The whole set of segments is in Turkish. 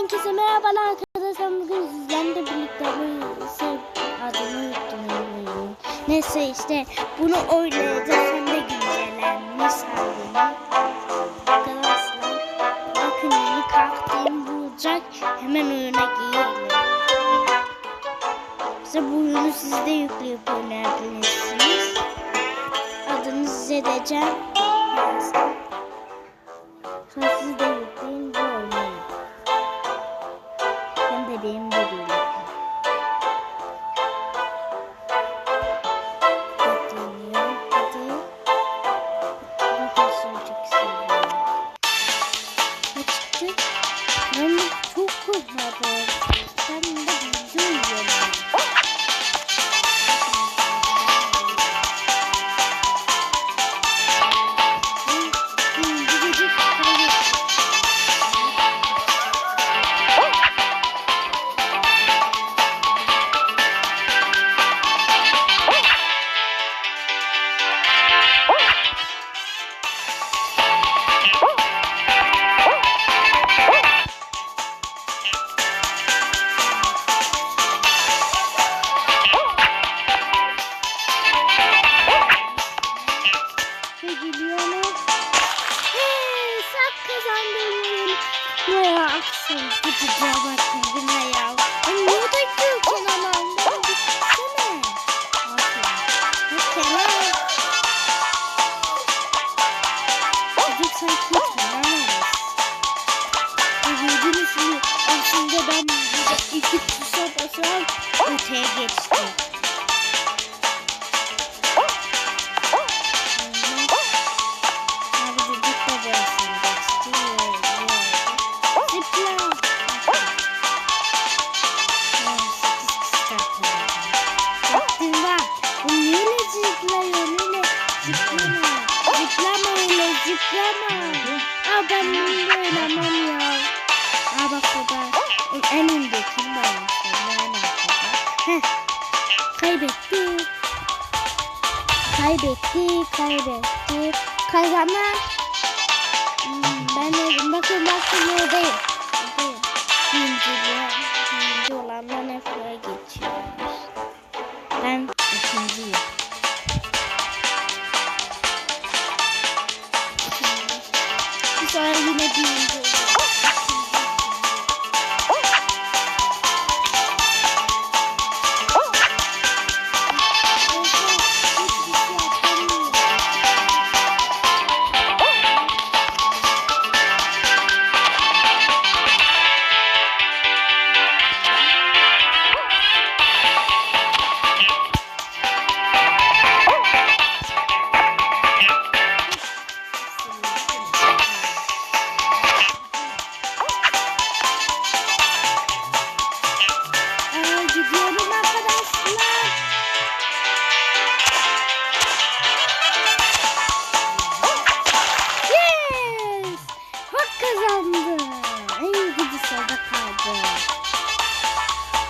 Herkese merhabalar arkadaşlar. Bugün sizlerle birlikte bu şey adını unuttum. Neyse işte bunu oynayacağız. Hem de güncellenmiş halini. Arkadaşlar bakın yeni karakterim bulacak. Hemen oyuna girelim. İşte bu oyunu siz de yükleyip oynayabilirsiniz. Adını size edeceğim. Sonra siz de Bakın çok. Ne çıktı? Ben çok korkmadım. Aslında ben iki tuşa basarak öteye geçtim. En öndeki var. En arkada. Heh. Kaybettik. Kaybettik, kaybettik. Kazanan. Hmm, ben de bakın bakın oradayım. Oradayım. Birinciliğe, birinci olanlar nefreye geçiyormuş. Ben ikinciyim. Bir sonra yine birinci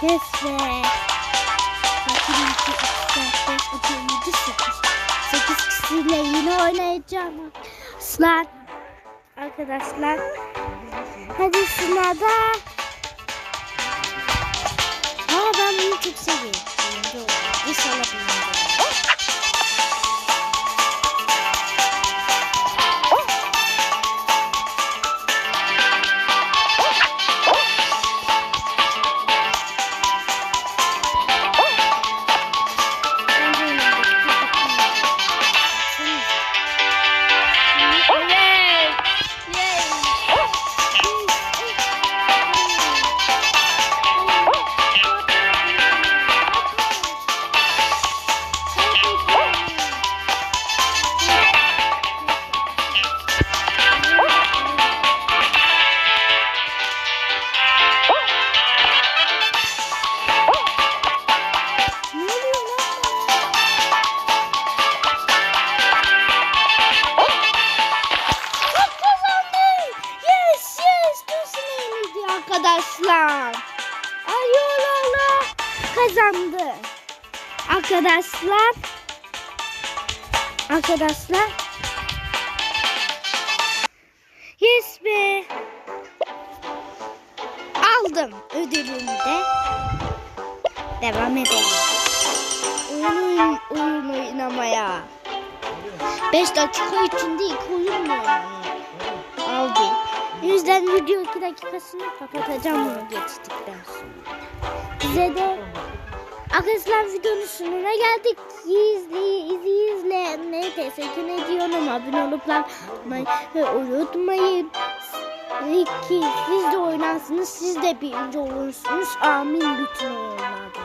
Yes be. Bakın 2, 3, 4, 5, 6, 7, 8. 8 kişiyle yine oynayacağım. Arkadaşlar. Arkadaşlar. Hadi sınavda. Aa ben bunu çok seviyorum. İnşallah birinci arkadaşlar. Ayolala kazandı. Arkadaşlar. Arkadaşlar. Yes be. aldım ödülünü de. Devam edelim. Oyun, oyun oynamaya. 5 dakika içinde ilk oyun mu oynanıyor? Yüzden video 2 dakikasını kapatacağım bunu geçtikten sonra. Size de arkadaşlar videonun sonuna geldik. İzle, izle, izle. Ne teşekkür ediyorum. Abone olup like unutmayın. Ki siz de oynarsınız. Siz de birinci olursunuz. Amin bütün oyunlarda.